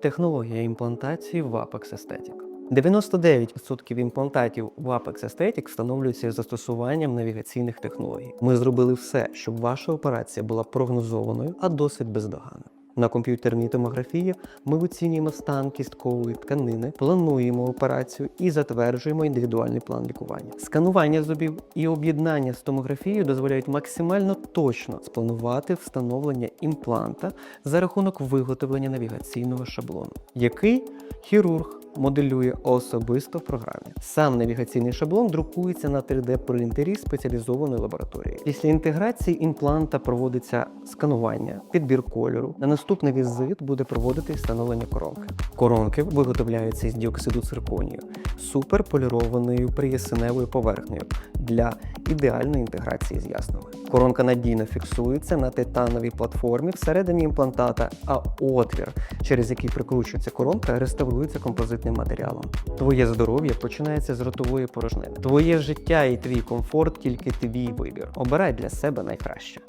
Технологія імплантації в Apex Aesthetic. 99% імплантатів в Apex Aesthetic встановлюються застосуванням навігаційних технологій. Ми зробили все, щоб ваша операція була прогнозованою, а досить бездоганною. На комп'ютерній томографії ми оцінюємо стан кісткової тканини, плануємо операцію і затверджуємо індивідуальний план лікування. Сканування зубів і об'єднання з томографією дозволяють максимально точно спланувати встановлення імпланта за рахунок виготовлення навігаційного шаблону, який хірург моделює особисто в програмі. Сам навігаційний шаблон друкується на 3D-принтері спеціалізованої лабораторії. Після інтеграції імпланта проводиться сканування, підбір кольору. На наступний візит буде проводити встановлення коронки. Коронки виготовляються із діоксиду цирконію суперполірованою приясеневою поверхнею для ідеальної інтеграції з ясними. Коронка надійно фіксується на титановій платформі всередині імплантата, а отвір, через який прикручується коронка, реставрується композитним матеріалом. Твоє здоров'я починається з ротової порожнини. Твоє життя і твій комфорт тільки твій вибір. Обирай для себе найкраще.